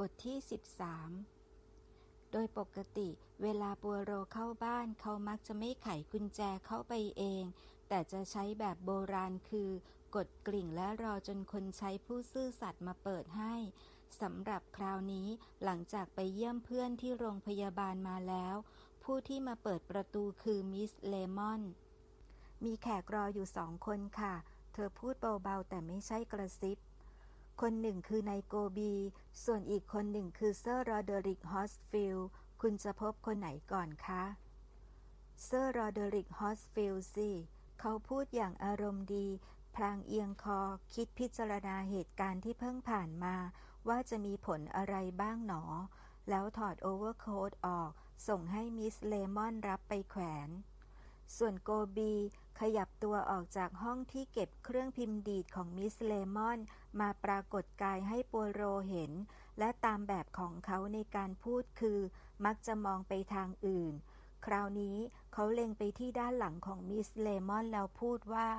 บทที่ 13 โดยปกติเวลาปัวโรเข้าบ้านเขามักจะไม่ไขกุญแจเข้าไปเอง แต่จะใช้แบบโบราณคือกดกลิ่งและรอจนคนใช้ผู้ซื่อสัตย์มาเปิดให้สำหรับคราวนี้หลังจากไปเยี่ยมเพื่อนที่โรงพยาบาลมาแล้ว ผู้ที่มาเปิดประตูคือมิสเลมอน มีแขกรออยู่สองคนค่ะ เธอพูดเบาๆแต่ไม่ใช่กระซิบ คนหนึ่งคือนายโกบี ส่วนอีกคนหนึ่งคือเซอร์โรเดริกฮอสฟิลคุณจะพบคนไหนก่อนคะ เซอร์โรเดริกฮอสฟิลสิ เขาพูดอย่างอารมณ์ดี พลางเอียงคอ คิดพิจารณาเหตุการณ์ที่เพิ่งผ่านมา ว่าจะมีผลอะไรบ้างหนอ แล้วถอดโอเวอร์โค้ทออก ส่งให้มิสเลมอนรับไปแขวน ส่วนโกบี ขยับตัวออกจากห้องที่เก็บเครื่องพิมพ์ดีดของมิสเลมอน มาปรากฏกายให้ปัวโรเห็น และตามแบบของเขาในการพูดคือ มักจะมองไปทางอื่น คราวนี้เขาเล็งไปที่ด้านหลังของมิสเลมอนแล้วพูดว่า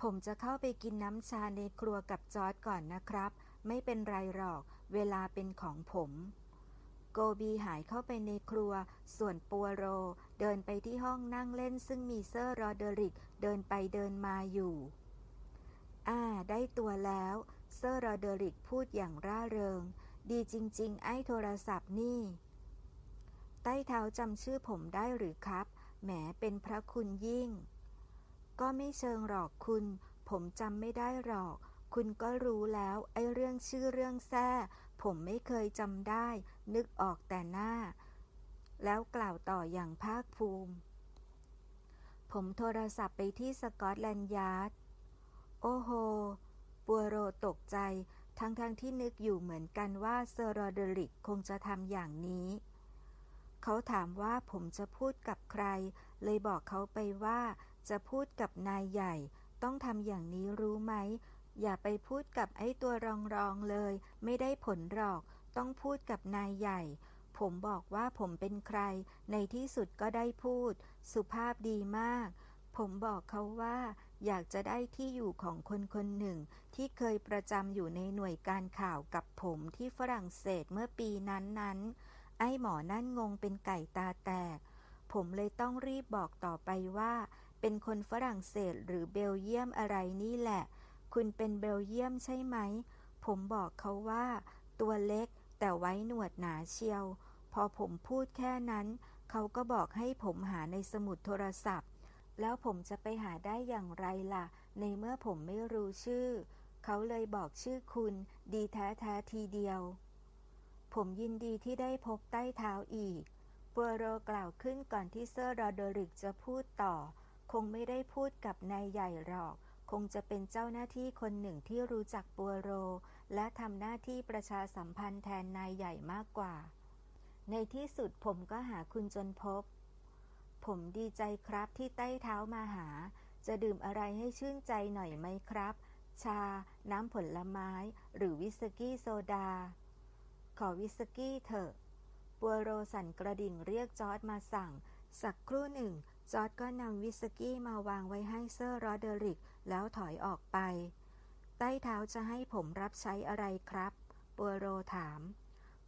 ผมจะเข้าไปกินน้ำชาในครัวกับจอร์ดก่อนนะครับ ไม่เป็นไรหรอก เวลาเป็นของผม โกบีหายเข้าไปในครัว ส่วนปัวโร เดินไปที่ห้องนั่งเล่นซึ่งมีเซอร์รอเดริกเดินไปเดินมาอยู่ อ่า ได้ตัวแล้ว เซอร์รอเดริกพูดอย่างร่าเริง ดีจริง ๆ ไอ้โทรศัพท์นี่ ใต้เท้าจำชื่อผมได้หรือครับ แหมเป็นพระคุณยิ่ง ก็ไม่เชิงหรอกคุณ ผมจำไม่ได้หรอก คุณก็รู้แล้วไอ้เรื่องชื่อเรื่องแท้ ผมไม่เคยจำได้ นึกออกแต่หน้า แล้วกล่าวต่ออย่างภาคภูมิ ผมโทรศัพท์ไปที่สกอตแลนด์ยาร์ด โอ้โห ปัวโรตกใจ ทั้งๆทที่นึกอยู่เหมือนกันว่าเซอร์โรเดริกคงจะทำอย่างนี้ เขาถามว่าผมจะพูดกับใคร เลยบอกเขาไปว่าจะพูดกับนายใหญ่ ต้องทำอย่างนี้รู้ไหม อย่าไปพูดกับไอ้ตัวรองรองเลย ไม่ได้ผลหรอก ต้องพูดกับนายใหญ่ ผมบอกว่าผมเป็นใคร ในที่สุดก็ได้พูด สุภาพดีมาก ผมบอกเขาว่า อยากจะได้ที่อยู่ของคนคนหนึ่ง ที่เคยประจำอยู่ในหน่วยการข่าวกับผมที่ฝรั่งเศสเมื่อปีนั้นนั้นไอ้หมอนั่นงงเป็นไก่ตาแตก ผมเลยต้องรีบบอกต่อไปว่า เป็นคนฝรั่งเศสหรือเบลเยียมอะไรนี่แหละ คุณเป็นเบลเยียมใช่ไหม ผมบอกเขาว่า ตัวเล็กแต่ไว้หนวดหนาเชียว พอผมพูดแค่นั้น เขาก็บอกให้ผมหาในสมุดโทรศัพท์ แล้วผมจะไปหาได้อย่างไรล่ะ ในเมื่อผมไม่รู้ชื่อ เขาเลยบอกชื่อคุณ ดีแท้แท้ทีเดียว ผมยินดีที่ได้พบใต้เท้าอีกปัวโรกล่าวขึ้นก่อนที่เซอร์รอดริกจะพูดต่อ คงไม่ได้พูดกับนายใหญ่หรอก คงจะเป็นเจ้าหน้าที่คนหนึ่งที่รู้จักปัวโร และทำหน้าที่ประชาสัมพันธ์แทนนายใหญ่มากกว่า ในที่สุดผมก็หาคุณจนพบ ผมดีใจครับที่ใต้เท้ามาหา จะดื่มอะไรให้ชื่นใจหน่อยไหมครับ ชา น้ำผลไม้ หรือวิสกี้โซดา ขอวิสกี้เถอะ ปัวโรสั่นกระดิ่งเรียกจอร์ดมาสั่ง สักครู่หนึ่งจอร์ดก็นำวิสกี้มาวางไว้ให้เซอร์โรเดริก แล้วถอยออกไป ใต้เท้าจะให้ผมรับใช้อะไรครับปัวโรถาม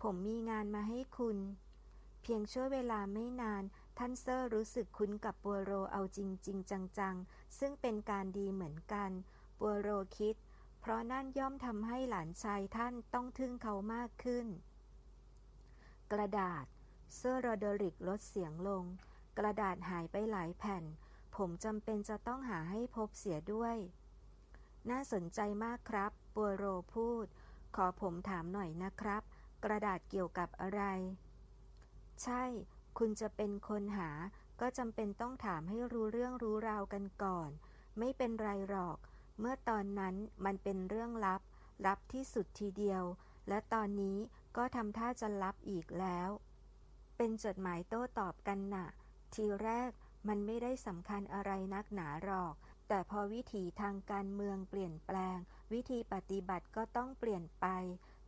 ผมมีงานมาให้คุณ เพียงช่วเวลาไม่นาน ท่านเซอร์รู้สึกคุ้นกับปัวโรเอาจริงจริงจังๆ ซึ่งเป็นการดีเหมือนกันปัวโรคิด เพราะนั่นย่อมทำให้หลานชายท่านต้องทึ่งเขามากขึ้น กระดาษ เซอร์โรเดริกลดเสียงลง กระดาษหายไปหลายแผ่น ผมจำเป็นจะต้องหาให้พบเสียด้วย น่าสนใจมากครับ ปัวโรพูด ขอผมถามหน่อยนะครับ กระดาษเกี่ยวกับอะไร ใช่ คุณจะเป็นคนหา ก็จำเป็นต้องถามให้รู้เรื่องรู้ราวกันก่อน ไม่เป็นไรหรอก เมื่อตอนนั้นมันเป็นเรื่องลับ ลับที่สุดทีเดียว และตอนนี้ก็ทำท่าจะลับอีกแล้ว เป็นจดหมายโต้ตอบกันนะ่ะ ทีแรก มันไม่ได้สำคัญอะไรนักหนาหรอก แต่พอวิถีทางการเมืองเปลี่ยนแปลง วิธีปฏิบัติก็ต้องเปลี่ยนไป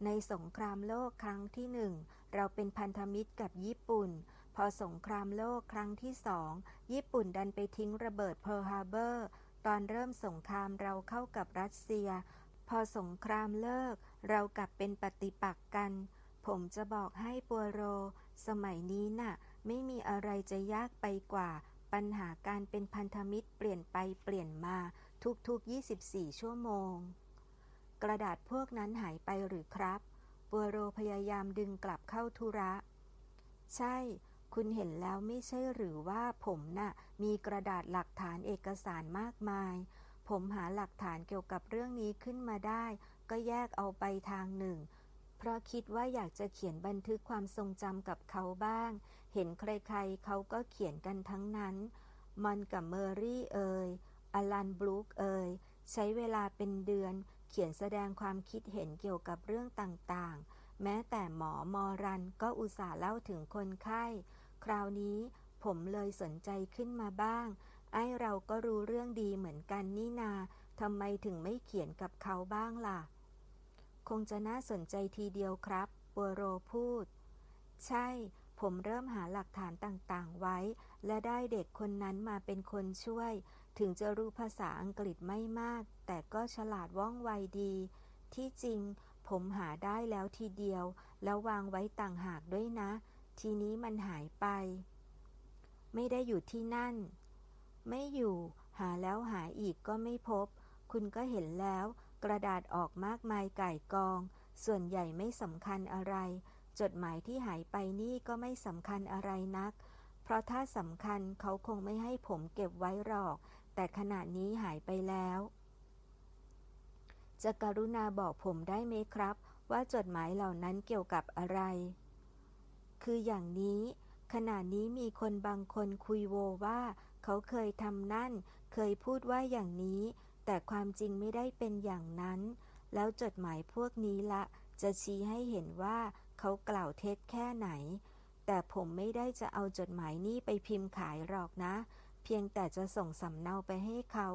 ในสงครามโลกครั้งที่หนึ่งเราเป็นพันธมิตรกับญี่ปุ่น พอสงครามโลกครั้งที่สองญี่ปุ่นดันไปทิ้งระเบิดเพิร์ฮาร์เบอร์ ตอนเริ่มสงครามเราเข้ากับรัสเซีย พอสงครามเลิก เรากลับเป็นปฏิปักษ์กัน ผมจะบอกให้ปัวโร สมัยนี้น่ะ ไม่มีอะไรจะยากไปกว่า ปัญหาการเป็นพันธมิตรเปลี่ยนไปเปลี่ยนมาทุกๆ 24 ชั่วโมง กระดาษพวกนั้นหายไปหรือครับปัวโรพยายามดึงกลับเข้าธุระ ใช่ คุณเห็นแล้วไม่ใช่หรือว่าผมน่ะ มีกระดาษหลักฐานเอกสารมากมาย ผมหาหลักฐานเกี่ยวกับเรื่องนี้ขึ้นมาได้ ก็แยกเอาไปทางหนึ่ง เพราะคิดว่าอยากจะเขียนบันทึกความทรงจำกับเขาบ้าง เห็นใครๆเขาก็เขียนกันทั้งนั้น มันกับเมอรี่เอ่ยอลันบลูคเอ่ยใช้เวลาเป็นเดือน เขียนแสดงความคิดเห็นเกี่ยวกับเรื่องต่างๆ แม้แต่หมอมอรันก็อุตส่าห์เล่าถึงคนไข้ คราวนี้ผมเลยสนใจขึ้นมาบ้าง ไอ้เราก็รู้เรื่องดีเหมือนกันนี่นาทำไมถึงไม่เขียนกับเขาบ้างล่ะ คงจะน่าสนใจทีเดียวครับ ปัวโรพูด ใช่ ผมเริ่มหาหลักฐานต่างๆ ไว้ และได้เด็กคนนั้นมาเป็นคนช่วย ถึงจะรู้ภาษาอังกฤษไม่มาก แต่ก็ฉลาดว่องไวดี ที่จริง ผมหาได้แล้วทีเดียว แล้ววางไว้ต่างหากด้วยนะ ทีนี้มันหายไป ไม่ได้อยู่ที่นั่น ไม่อยู่ หาแล้วหาอีกก็ไม่พบ คุณก็เห็นแล้ว กระดาษออกมากมายไก่กอง ส่วนใหญ่ไม่สำคัญอะไร จดหมายที่หายไปนี่ก็ไม่สำคัญอะไรนัก เพราะถ้าสำคัญเขาคงไม่ให้ผมเก็บไว้หรอก แต่ขณะนี้หายไปแล้ว จะกรุณาบอกผมได้ไหมครับ ว่าจดหมายเหล่านั้นเกี่ยวกับอะไร คืออย่างนี้ ขณะนี้มีคนบางคนคุยโวว่า เขาเคยทำนั่น เคยพูดว่าอย่างนี้ แต่ความจริงไม่ได้เป็นอย่างนั้น แล้วจดหมายพวกนี้ละ จะชี้ให้เห็นว่า เขากล่าวเท็จแค่ไหน แต่ผมไม่ได้จะเอาจดหมายนี้ไปพิมพ์ขายหรอกนะ เพียงแต่จะส่งสำเนาไปให้เขา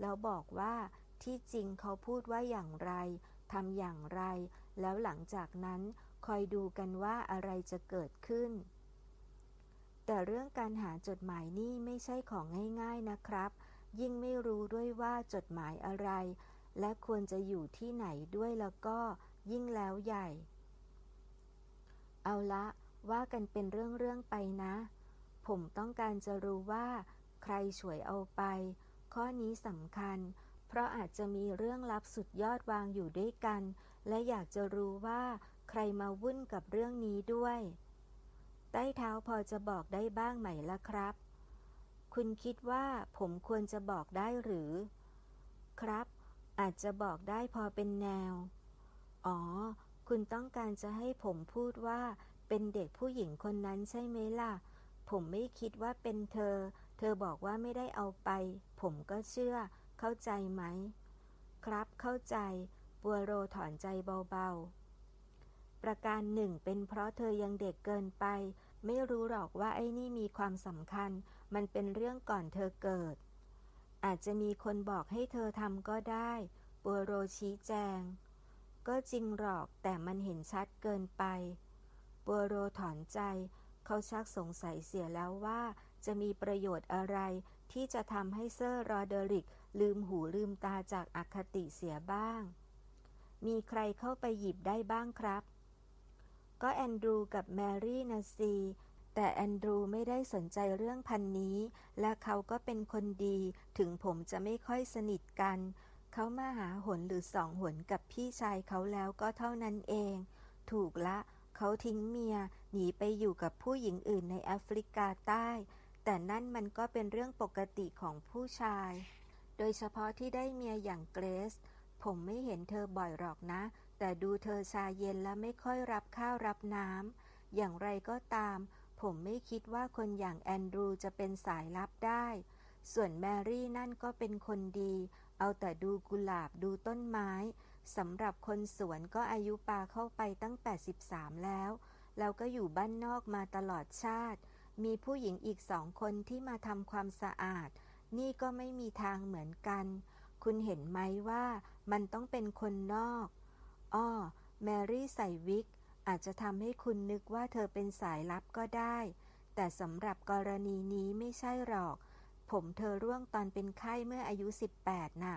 แล้วบอกว่าที่จริงเขาพูดว่าอย่างไรทำอย่างไร แล้วหลังจากนั้นคอยดูกันว่าอะไรจะเกิดขึ้น แต่เรื่องการหาจดหมายนี่ไม่ใช่ของง่ายๆนะครับ ยิ่งไม่รู้ด้วยว่าจดหมายอะไร และควรจะอยู่ที่ไหนด้วยแล้วก็ยิ่งแล้วใหญ่ เอาละว่ากันเป็นเรื่องๆไปนะ ผมต้องการจะรู้ว่า ใครฉวยเอาไป ข้อนี้สำคัญ เพราะอาจจะมีเรื่องลับสุดยอดวางอยู่ด้วยกัน และอยากจะรู้ว่าใครมาวุ่นกับเรื่องนี้ด้วย ใต้เท้าพอจะบอกได้บ้างไหมล่ะครับ คุณคิดว่าผมควรจะบอกได้หรือ ครับ อาจจะบอกได้พอเป็นแนว อ๋อ คุณต้องการจะให้ผมพูดว่า เป็นเด็กผู้หญิงคนนั้นใช่ไหมล่ะ ผมไม่คิดว่าเป็นเธอ เธอบอกว่าไม่ได้เอาไป ผมก็เชื่อ เข้าใจไหม ครับเข้าใจ ปัวโรถอนใจเบาๆ ประการหนึ่งเป็นเพราะเธอยังเด็กเกินไป ไม่รู้หรอกว่าไอ้นี่มีความสำคัญ มันเป็นเรื่องก่อนเธอเกิด อาจจะมีคนบอกให้เธอทำก็ได้ ปัวโรชี้แจง ก็จริงหรอกแต่มันเห็นชัดเกินไปปัวโรถอนใจ เขาชักสงสัยเสียแล้วว่าจะมีประโยชน์อะไรที่จะทำให้เซอร์รอเดริก ลืมหูลืมตาจากอคติเสียบ้าง มีใครเข้าไปหยิบได้บ้างครับ ก็แอนดรูกับแมรี่นะซีแต่แอนดรูไม่ได้สนใจเรื่องพันนี้ และเขาก็เป็นคนดี ถึงผมจะไม่ค่อยสนิทกัน เขามาหาหนหรือสองหนกับพี่ชายเขาแล้วก็เท่านั้นเอง ถูกละ เขาทิ้งเมีย หนีไปอยู่กับผู้หญิงอื่นในแอฟริกาใต้ แต่นั่นมันก็เป็นเรื่องปกติของผู้ชาย โดยเฉพาะที่ได้เมียอย่างเกรซ ผมไม่เห็นเธอบ่อยหรอกนะ แต่ดูเธอชาเย็นและไม่ค่อยรับข้าวรับน้ำ อย่างไรก็ตาม ผมไม่คิดว่าคนอย่างแอนดรูจะเป็นสายลับได้ ส่วนแมรี่นั่นก็เป็นคนดี เอาแต่ดูกุหลาบดูต้นไม้สำหรับคนสวนก็อายุปาเข้าไปตั้ง 83 แล้วแล้วก็อยู่บ้านนอกมาตลอดชาติ มีผู้หญิงอีกสองคนที่มาทำความสะอาด นี่ก็ไม่มีทางเหมือนกัน คุณเห็นไหมว่ามันต้องเป็นคนนอกอ้อแมรี่ใส่วิก อาจจะทำให้คุณนึกว่าเธอเป็นสายลับก็ได้ แต่สำหรับกรณีนี้ไม่ใช่หรอก ผมเธอร่วงตอนเป็นไข้เมื่ออายุ 18 น่ะ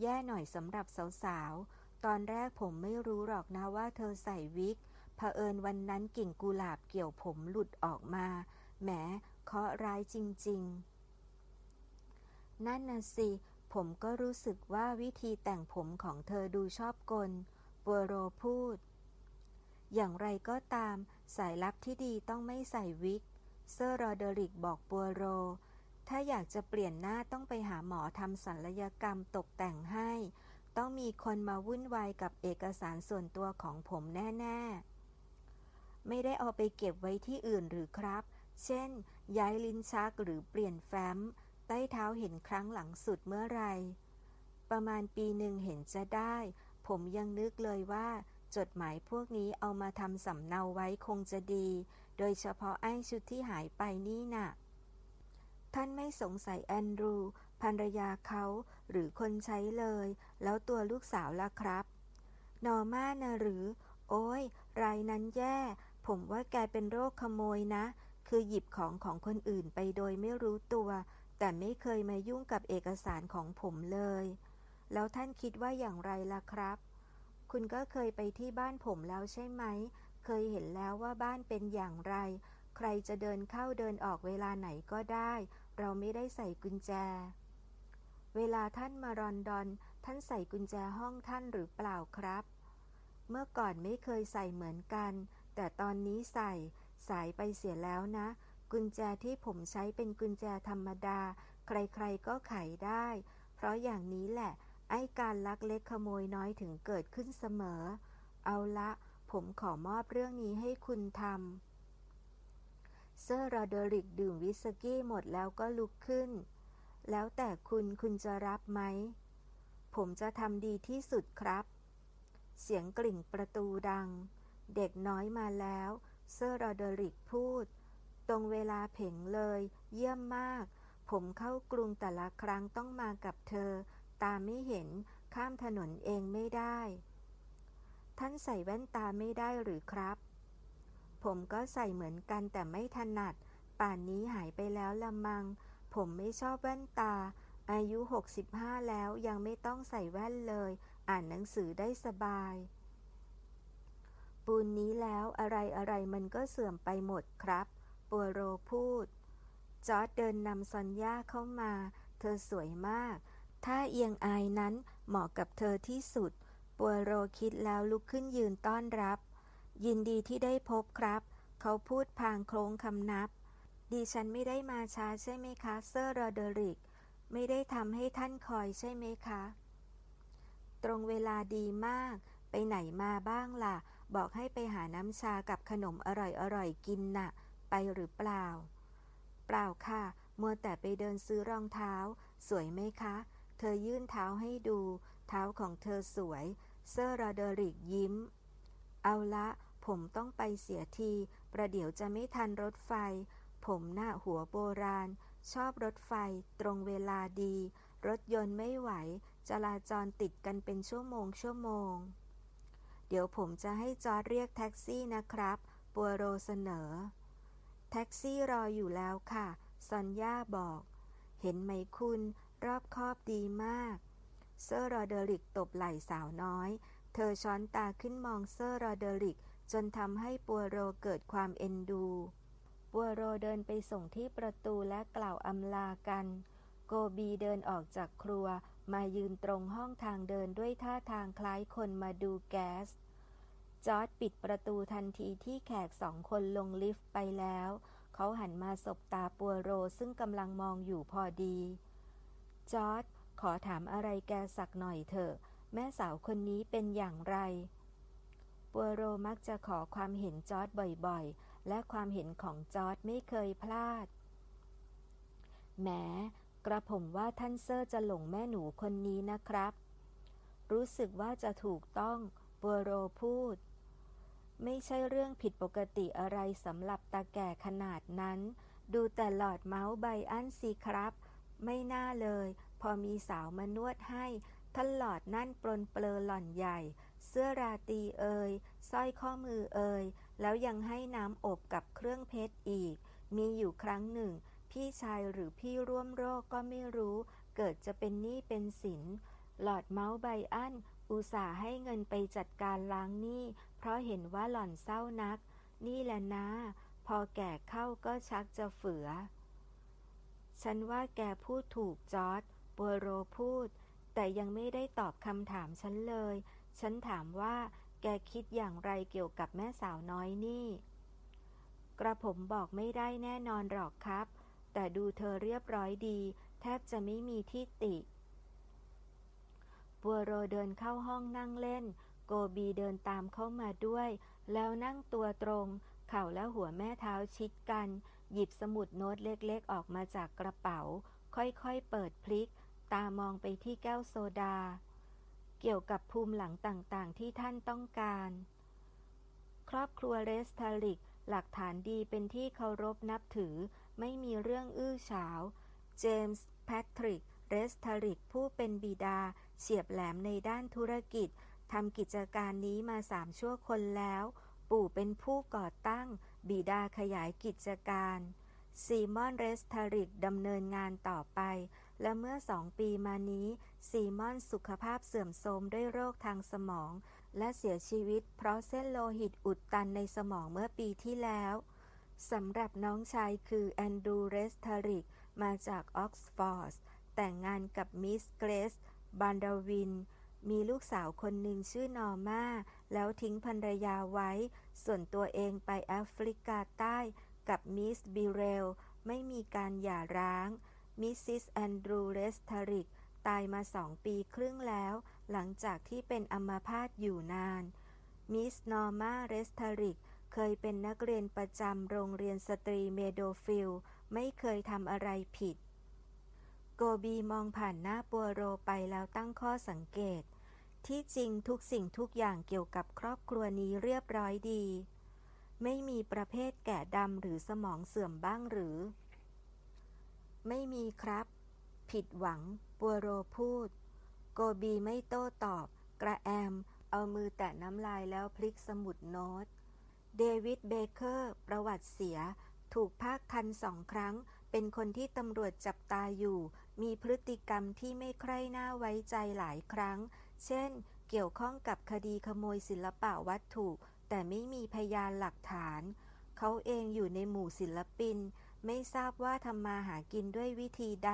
แย่หน่อยสำหรับสาวๆ ตอนแรกผมไม่รู้หรอกนะว่าเธอใส่วิกภผอิญวันนั้นกิ่งกุหลาบเกี่ยวผมหลุดออกมา แหมเคาะร้ายจริง ๆ นั่นน่ะสิ ผมก็รู้สึกว่าวิธีแต่งผมของเธอดูชอบกลปัวโรพูด อย่างไรก็ตาม สายลับที่ดีต้องไม่ใส่วิก เซอร์รอเดริกบอกปัวโร ถ้าอยากจะเปลี่ยนหน้าต้องไปหาหมอทำศัลยกรรมตกแต่งให้ ต้องมีคนมาวุ่นวายกับเอกสารส่วนตัวของผมแน่ๆ ไม่ได้เอาไปเก็บไว้ที่อื่นหรือครับ เช่น ย้ายลิ้นชักหรือเปลี่ยนแฟ้ม ใต้เท้าเห็นครั้งหลังสุดเมื่อไรประมาณปีหนึ่งเห็นจะได้ ผมยังนึกเลยว่า จดหมายพวกนี้เอามาทำสำเนาไว้คงจะดี โดยเฉพาะไอ้ชุดที่หายไปนี่น่ะ ท่านไม่สงสัยแอนดรูภรรยาเขาหรือคนใช้เลย แล้วตัวลูกสาวล่ะครับ นอร์มานะหรือ โอ้ย รายนั้นแย่ ผมว่าแกเป็นโรคขโมยนะ คือหยิบของของคนอื่นไปโดยไม่รู้ตัว แต่ไม่เคยมายุ่งกับเอกสารของผมเลย แล้วท่านคิดว่าอย่างไรล่ะครับ คุณก็เคยไปที่บ้านผมแล้วใช่ไหม เคยเห็นแล้วว่าบ้านเป็นอย่างไร ใครจะเดินเข้าเดินออกเวลาไหนก็ได้ เราไม่ได้ใส่กุญแจ เวลาท่านมารอนดอน ท่านใส่กุญแจห้องท่านหรือเปล่าครับ เมื่อก่อนไม่เคยใส่เหมือนกัน แต่ตอนนี้ใส่สายไปเสียแล้วนะ กุญแจที่ผมใช้เป็นกุญแจธรรมดา ใครๆก็ไขได้ เพราะอย่างนี้แหละ ไอ้การลักเล็กขโมยน้อยถึงเกิดขึ้นเสมอ เอาละ ผมขอมอบเรื่องนี้ให้คุณทำ เซอร์รอเดริกดื่มวิสกี้หมดแล้วก็ลุกขึ้น แล้วแต่คุณคุณจะรับไหม ผมจะทำดีที่สุดครับ เสียงกลิ่งประตูดัง เด็กน้อยมาแล้ว เซอร์รอเดริกพูด ตรงเวลาเพ่งเลย เยี่ยมมาก ผมเข้ากรุงแต่ละครั้งต้องมากับเธอ ตาไม่เห็น ข้ามถนนเองไม่ได้ ท่านใส่แว่นตาไม่ได้หรือครับ ผมก็ใส่เหมือนกันแต่ไม่ถนัด ป่านนี้หายไปแล้วละมัง ผมไม่ชอบแว่นตา อายุ 65 แล้วยังไม่ต้องใส่แว่นเลย อ่านหนังสือได้สบาย ปูนนี้แล้วอะไรอะไรมันก็เสื่อมไปหมดครับ ปัวโรพูด จอร์ดเดินนำซอนย่าเข้ามา เธอสวยมาก ถ้าเอียงอายนั้นเหมาะกับเธอที่สุด ปัวโรคิดแล้วลุกขึ้นยืนต้อนรับ ยินดีที่ได้พบครับ เขาพูดพางโครงคำนับ ดิฉันไม่ได้มาช้าใช่ไหมคะเซอร์โรเดริก ไม่ได้ทำให้ท่านคอยใช่ไหมคะ ตรงเวลาดีมาก ไปไหนมาบ้างล่ะ บอกให้ไปหาน้ำชากับขนมอร่อยๆกินน่ะ ไปหรือเปล่า เปล่าค่ะ มัวแต่ไปเดินซื้อรองเท้า สวยไหมคะ เธอยื่นเท้าให้ดู เท้าของเธอสวย เซอร์รอเดริกยิ้ม เอาละ ผมต้องไปเสียที ประเดี๋ยวจะไม่ทันรถไฟ ผมหน้าหัวโบราณ ชอบรถไฟ ตรงเวลาดี รถยนต์ไม่ไหว จราจรติดกันเป็นชั่วโมงชั่วโมง เดี๋ยวผมจะให้จอร์ดเรียกแท็กซี่นะครับ ปัวโรเสนอ แท็กซี่รออยู่แล้วค่ะ ซอนย่าบอก เห็นไหมคุณ รอบคอบดีมาก เซอร์รอเดริกตบไหล่สาวน้อย เธอช้อนตาขึ้นมองเซอร์รอเดริก จนทำให้ปัวโรเกิดความเอ็นดู ปัวโรเดินไปส่งที่ประตูและกล่าวอำลากัน โกบีเดินออกจากครัวมายืนตรงห้องทางเดินด้วยท่าทางคล้ายคนมาดูแก๊ส จอร์ดปิดประตูทันทีที่แขกสองคนลงลิฟต์ไปแล้ว เขาหันมาสบตาปัวโรซึ่งกำลังมองอยู่พอดี จอร์ดขอถามอะไรแกสักหน่อยเถอะ แม่สาวคนนี้เป็นอย่างไร ปัวโรมักจะขอความเห็นจอร์ดบ่อยๆ และความเห็นของจอร์ดไม่เคยพลาด แหม กระผมว่าท่านเซอร์จะหลงแม่หนูคนนี้นะครับ รู้สึกว่าจะถูกต้องปัวโรพูด ไม่ใช่เรื่องผิดปกติอะไรสำหรับตาแก่ขนาดนั้น ดูแต่หลอดเมาส์ใบอันสิครับ ไม่น่าเลย พอมีสาวมานวดให้ท่านหลอดนั่นปลนเปลอหล่อนใหญ่ เสื้อราตีเอ่ยสร้อยข้อมือเอ่ยแล้วยังให้น้ำอบกับเครื่องเพชรอีก มีอยู่ครั้งหนึ่ง พี่ชายหรือพี่ร่วมโรคก็ไม่รู้ เกิดจะเป็นหนี้เป็นสิน หลอดเมาส์ไบอันอุอุตส่าห์ให้เงินไปจัดการล้างหนี้ เพราะเห็นว่าหล่อนเศร้านัก นี่แหละนะ พอแก่เข้าก็ชักจะเฝือ ฉันว่าแกพูดถูกจอร์ดบัวโรพูด แต่ยังไม่ได้ตอบคำถามฉันเลย ฉันถามว่าแกคิดอย่างไรเกี่ยวกับแม่สาวน้อยนี่ กระผมบอกไม่ได้แน่นอนหรอกครับ แต่ดูเธอเรียบร้อยดี แทบจะไม่มีที่ติบัวโรเดินเข้าห้องนั่งเล่น โกบีเดินตามเข้ามาด้วย แล้วนั่งตัวตรง เข่าและหัวแม่เท้าชิดกัน หยิบสมุดโน้ตเล็กๆ ออกมาจากกระเป๋า ค่อยๆ เปิดพลิก ตามองไปที่แก้วโซดา เกี่ยวกับภูมิหลังต่างๆ ที่ท่านต้องการ ครอบครัวเรสทาลิก หลักฐานดีเป็นที่เคารพนับถือ ไม่มีเรื่องอื้อฉาว เจมส์แพทริก เรสทาลิก ผู้เป็นบิดา เฉียบแหลมในด้านธุรกิจทำกิจการนี้มาสามชั่วคนแล้ว ปู่เป็นผู้ก่อตั้ง บิดาขยายกิจการซีมอนเรสทาริกดำเนินงานต่อไป และเมื่อสองปีมานี้ ซีมอนสุขภาพเสื่อมโทรมด้วยโรคทางสมอง และเสียชีวิต เพราะเส้นโลหิตอุดตันในสมองเมื่อปีที่แล้วสำหรับน้องชายคือแอนดรูเรสทาริก มาจากออกซฟอร์ดแต่งงานกับมิสเกรสบานดาวิน มีลูกสาวคนหนึ่งชื่อนอร์มาแล้วทิ้งภรรยาไว้ ส่วนตัวเองไปแอฟริกาใต้กับมิสบิเรล ไม่มีการหย่าร้าง มิสซิสแอนดรูเรสทาริก ตายมาสองปีครึ่งแล้ว หลังจากที่เป็นอัมาพาตอยู่นาน มิสนอร์มาเรสทาริก เคยเป็นนักเรียนประจำโรงเรียนสตรีเมโดฟิล ไม่เคยทำอะไรผิด โกบีมองผ่านหน้าปัวโรไปแล้วตั้งข้อสังเกต ที่จริงทุกสิ่งทุกอย่างเกี่ยวกับครอบครัวนี้เรียบร้อยดี ไม่มีประเภทแก่ดำหรือสมองเสื่อมบ้างหรือ ไม่มีครับ ผิดหวัง ปัวโรพูด โกบีไม่โต้ตอบ กระแอม เอามือแตะน้ำลายแล้วพลิกสมุดโน้ต เดวิดเบเกอร์ ประวัติเสีย ถูกภาคทันสองครั้ง เป็นคนที่ตำรวจจับตาอยู่ มีพฤติกรรมที่ไม่ใคร่น่าไว้ใจหลายครั้ง เช่น เกี่ยวข้องกับคดีขโมยศิลปะวัตถุ แต่ไม่มีพยานหลักฐาน เขาเองอยู่ในหมู่ศิลปิน ไม่ทราบว่าทำมาหากินด้วยวิธีใด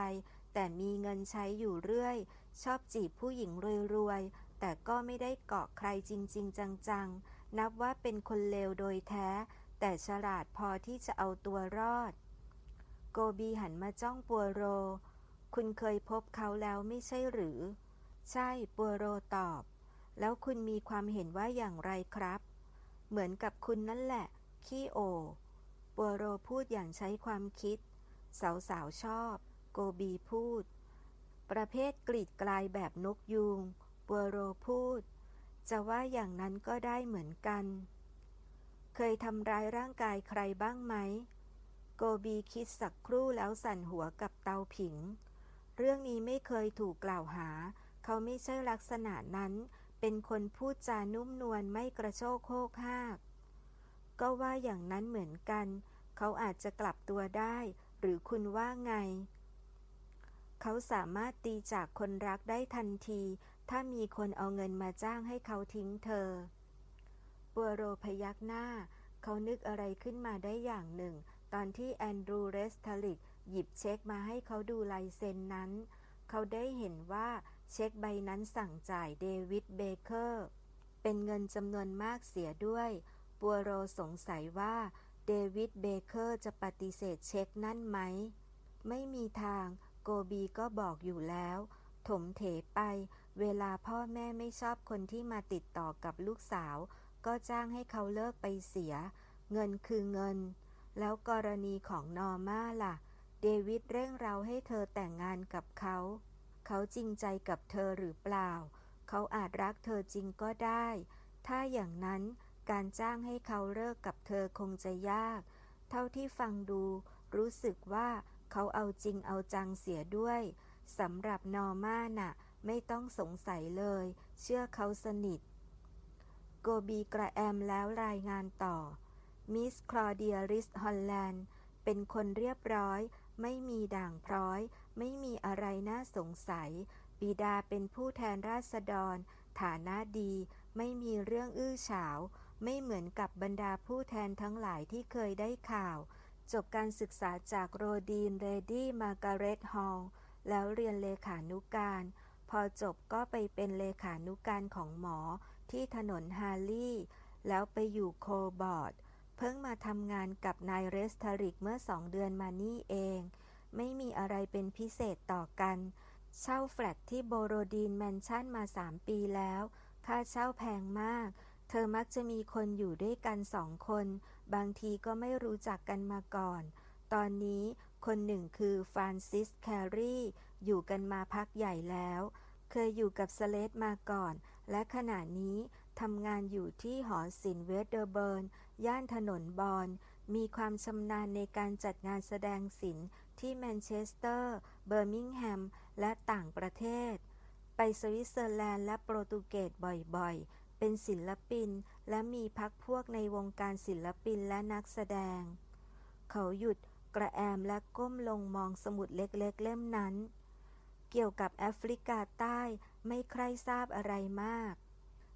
แต่มีเงินใช้อยู่เรื่อย ชอบจีบผู้หญิงรวยๆ แต่ก็ไม่ได้เกาะใครจริง ๆ จังๆ นับว่าเป็นคนเลวโดยแท้ แต่ฉลาดพอที่จะเอาตัวรอด โกบีหันมาจ้องปัวโร คุณเคยพบเขาแล้วไม่ใช่หรือ ใช่ปัวโรตอบ แล้วคุณมีความเห็นว่าอย่างไรครับ เหมือนกับคุณนั่นแหละ ขี้โอ ปัวโรพูดอย่างใช้ความคิด สาวสาวชอบ โกบีพูด ประเภทกรีดกลายแบบนกยูง ปัวโรพูด จะว่าอย่างนั้นก็ได้เหมือนกัน เคยทำร้ายร่างกายใครบ้างไหม โกบีคิดสักครู่แล้วสั่นหัวกับเตาผิง เรื่องนี้ไม่เคยถูกกล่าวหา เขาไม่ใช่ลักษณะนั้น เป็นคนพูดจานุ่มนวลไม่กระโชกโคกหาก ก็ว่าอย่างนั้นเหมือนกัน เขาอาจจะกลับตัวได้ หรือคุณว่าไง เขาสามารถตีจากคนรักได้ทันที ถ้ามีคนเอาเงินมาจ้างให้เขาทิ้งเธอปัวโรพยักหน้า เขานึกอะไรขึ้นมาได้อย่างหนึ่ง ตอนที่แอนดรูเรสทลิกหยิบเช็คมาให้เขาดูลายเซ็นนั้น เขาได้เห็นว่าเช็คใบนั้นสั่งจ่ายเดวิดเบเกอร์ เป็นเงินจำนวนมากเสียด้วย ปัวโรสงสัยว่าเดวิดเบเกอร์จะปฏิเสธเช็คนั่นไหม ไม่มีทาง โกบีก็บอกอยู่แล้ว ถมเถไป เวลาพ่อแม่ไม่ชอบคนที่มาติดต่อกับลูกสาว ก็จ้างให้เขาเลิกไปเสีย เงินคือเงิน แล้วกรณีของนอร์มาล่ะ เดวิดเร่งเราให้เธอแต่งงานกับเขา เขาจริงใจกับเธอหรือเปล่า เขาอาจรักเธอจริงก็ได้ ถ้าอย่างนั้น การจ้างให้เขาเลิกกับเธอคงจะยาก เท่าที่ฟังดูรู้สึกว่าเขาเอาจริงเอาจังเสียด้วยสำหรับนอร์มาน่ะ ไม่ต้องสงสัยเลย เชื่อเขาสนิท โกบีกระแอมแล้วรายงานต่อ มิสคลอเดียริสฮอลแลนด์ เป็นคนเรียบร้อย ไม่มีด่างพร้อย ไม่มีอะไรน่าสงสัย บิดาเป็นผู้แทนราษฎร ฐานะดี ไม่มีเรื่องอื้อฉาว ไม่เหมือนกับบรรดาผู้แทนทั้งหลายที่เคยได้ข่าว จบการศึกษาจากโรดีนเรดี้มาการเร็ตฮอลล์แล้วเรียนเลขานุการ พอจบก็ไปเป็นเลขานุการของหมอที่ถนนฮาร์ลีย์แล้วไปอยู่โคบอร์ด เพิ่งมาทำงานกับนายเรสทาริกเมื่อสองเดือนมานี่เอง ไม่มีอะไรเป็นพิเศษต่อกัน เช่าแฟลตที่โบโรดีนแมนชั่นมาสามปีแล้ว ค่าเช่าแพงมาก เธอมักจะมีคนอยู่ด้วยกันสองคน บางทีก็ไม่รู้จักกันมาก่อน ตอนนี้คนหนึ่งคือฟรานซิสแครีอยู่กันมาพักใหญ่แล้ว เคยอยู่กับสเลตมาก่อน และขณะนี้ทำงานอยู่ที่หอศิลป์เวสเดอร์เบิร์น ย่านถนนบอน มีความชำนาญในการจัดงานแสดงศิลป์ที่แมนเชสเตอร์ เบอร์มิงแฮม และต่างประเทศ ไปสวิตเซอร์แลนด์และโปรตุเกสบ่อยๆ เป็นศิลปิน และมีพักพวกในวงการศิลปินและนักแสดง เขาหยุดกระแอมและก้มลงมองสมุดเล็กๆเล่มนั้น เกี่ยวกับแอฟริกาใต้ไม่ใครทราบอะไรมาก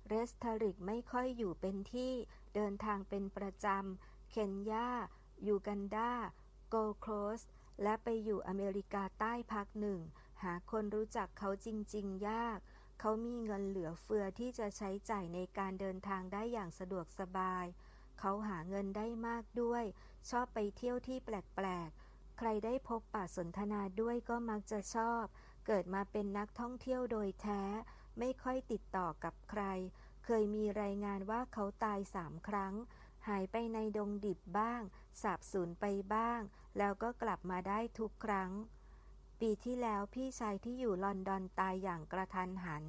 เรสทาริกไม่ค่อยอยู่เป็นที่เดินทางเป็นประจำ เคนยา ยูกันดา โกลโคสและไปอยู่อเมริกาใต้พักหนึ่ง หาคนรู้จักเขาจริง ๆ ยาก เขามีเงินเหลือเฟือที่จะใช้จ่ายในการเดินทางได้อย่างสะดวกสบาย เขาหาเงินได้มากด้วย ชอบไปเที่ยวที่แปลกๆ ใครได้พบปะสนทนาด้วยก็มักจะชอบ เกิดมาเป็นนักท่องเที่ยวโดยแท้ ไม่ค่อยติดต่อกับใคร เคยมีรายงานว่าเขาตายสามครั้ง หายไปในดงดิบบ้าง สาบสูญไปบ้าง แล้วก็กลับมาได้ทุกครั้ง ปีที่แล้วพี่ชายที่อยู่ลอนดอนตายอย่างกระทันหัน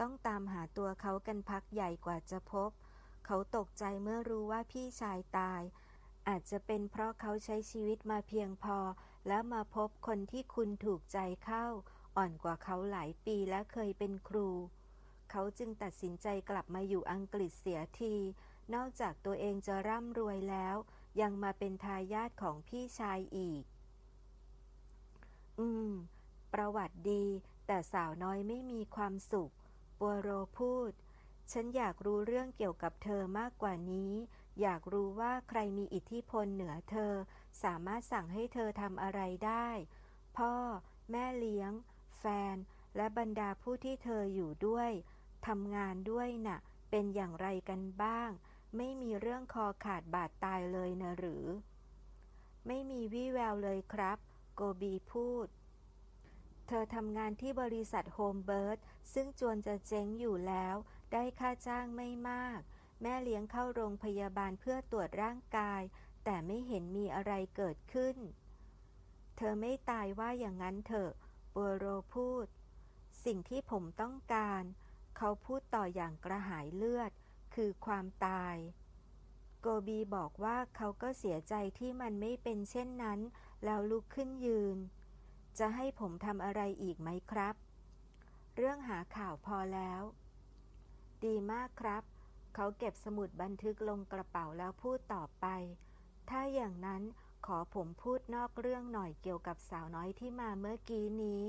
ต้องตามหาตัวเขากันพักใหญ่กว่าจะพบ เขาตกใจเมื่อรู้ว่าพี่ชายตาย อาจจะเป็นเพราะเขาใช้ชีวิตมาเพียงพอ แล้วมาพบคนที่คุณถูกใจเข้า อ่อนกว่าเขาหลายปีและเคยเป็นครู เขาจึงตัดสินใจกลับมาอยู่อังกฤษเสียที นอกจากตัวเองจะร่ำรวยแล้ว ยังมาเป็นทายาทของพี่ชายอีก อืม ประวัติดี แต่สาวน้อยไม่มีความสุข ปัวโรพูด ฉันอยากรู้เรื่องเกี่ยวกับเธอมากกว่านี้ อยากรู้ว่าใครมีอิทธิพลเหนือเธอ สามารถสั่งให้เธอทำอะไรได้ พ่อ แม่เลี้ยง แฟน และบรรดาผู้ที่เธออยู่ด้วยทำงานด้วยนะ่ะ เป็นอย่างไรกันบ้าง ไม่มีเรื่องคอขาดบาดตายเลยนะหรือ ไม่มีวี่แววเลยครับ โกบีพูด เธอทำงานที่บริษัทโฮมเบิร์ดซึ่งจวนจะเจ๊งอยู่แล้ว ได้ค่าจ้างไม่มาก แม่เลี้ยงเข้าโรงพยาบาลเพื่อตรวจร่างกาย แต่ไม่เห็นมีอะไรเกิดขึ้น เธอไม่ตายว่าอย่างนั้นเถอะบัวโรพูด สิ่งที่ผมต้องการ เขาพูดต่ออย่างกระหายเลือด คือความตาย โกบีบอกว่าเขาก็เสียใจที่มันไม่เป็นเช่นนั้น แล้วลุกขึ้นยืน จะให้ผมทำอะไรอีกไหมครับ เรื่องหาข่าวพอแล้ว ดีมากครับ เขาเก็บสมุดบันทึกลงกระเป๋าแล้วพูดต่อไป ถ้าอย่างนั้นขอผมพูดนอกเรื่องหน่อยเกี่ยวกับสาวน้อยที่มาเมื่อกี้นี้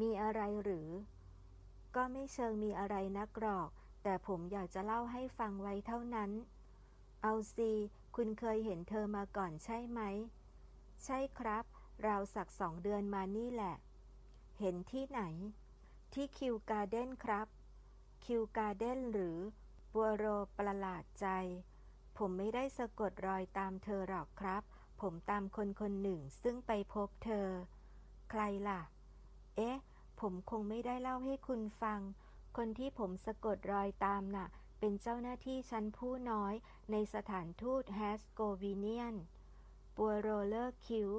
มีอะไรหรือ ก็ไม่เชิงมีอะไรนักหรอก แต่ผมอยากจะเล่าให้ฟังไว้เท่านั้น เอาซีคุณเคยเห็นเธอมาก่อนใช่ไหม ใช่ครับ เราสักสองเดือนมานี่แหละ เห็นที่ไหน ที่คิวการ์เด้นครับ คิวการ์เด้นหรือบัวโรประหลาดใจ ผมไม่ได้สะกดรอยตามเธอหรอกครับ ผมตามคนคนหนึ่งซึ่งไปพบเธอ ใครล่ะ เอ๊ะ ผมคงไม่ได้เล่าให้คุณฟัง คนที่ผมสะกดรอยตามน่ะ เป็นเจ้าหน้าที่ชั้นผู้น้อยในสถานทูตแฮสโกวีเนียน ปัวโรเลอร์คิว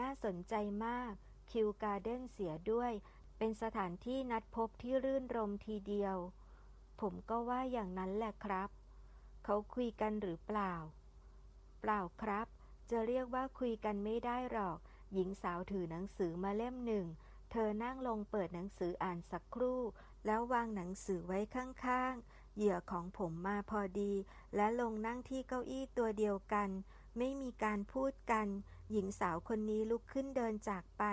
น่าสนใจมาก คิวการ์เด้นเสียด้วย เป็นสถานที่นัดพบที่รื่นรมทีเดียว ผมก็ว่าอย่างนั้นแหละครับ เขาคุยกันหรือเปล่า เปล่าครับ จะเรียกว่าคุยกันไม่ได้หรอก หญิงสาวถือหนังสือมาเล่มหนึ่ง เธอนั่งลงเปิดหนังสืออ่านสักครู่ แล้ววางหนังสือไว้ข้างๆ เหยื่อของผมมาพอดี และลงนั่งที่เก้าอี้ตัวเดียวกัน ไม่มีการพูดกัน หญิงสาวคนนี้ลุกขึ้นเดินจากไป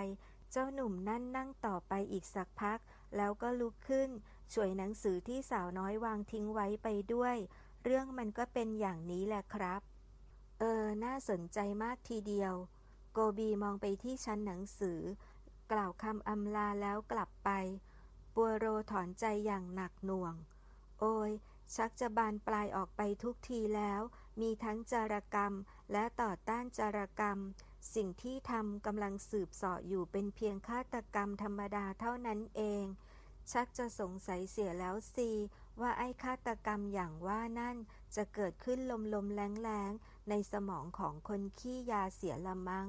เจ้าหนุ่มนั่นนั่งต่อไปอีกสักพัก แล้วก็ลุกขึ้น ช่วยหนังสือที่สาวน้อยวางทิ้งไว้ไปด้วย เรื่องมันก็เป็นอย่างนี้แหละครับ เออ น่าสนใจมากทีเดียว โกบีมองไปที่ชั้นหนังสือ กล่าวคำอำลาแล้วกลับไป ปัวโรถอนใจอย่างหนักหน่วง โอ้ย ชักจะบานปลายออกไปทุกทีแล้ว มีทั้งจารกรรมและต่อต้านจารกรรม สิ่งที่ทำกำลังสืบเสาะอยู่เป็นเพียงฆาตกรรมธรรมดาเท่านั้นเอง ชักจะสงสัยเสียแล้วสิว่าไอ้ฆาตกรรมอย่างว่านั่นจะเกิดขึ้นลมลมๆแรงแรงๆ ในสมองของคนขี้ยาเสียละมั้ง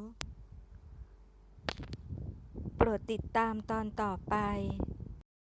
โปรดติดตามตอนต่อไป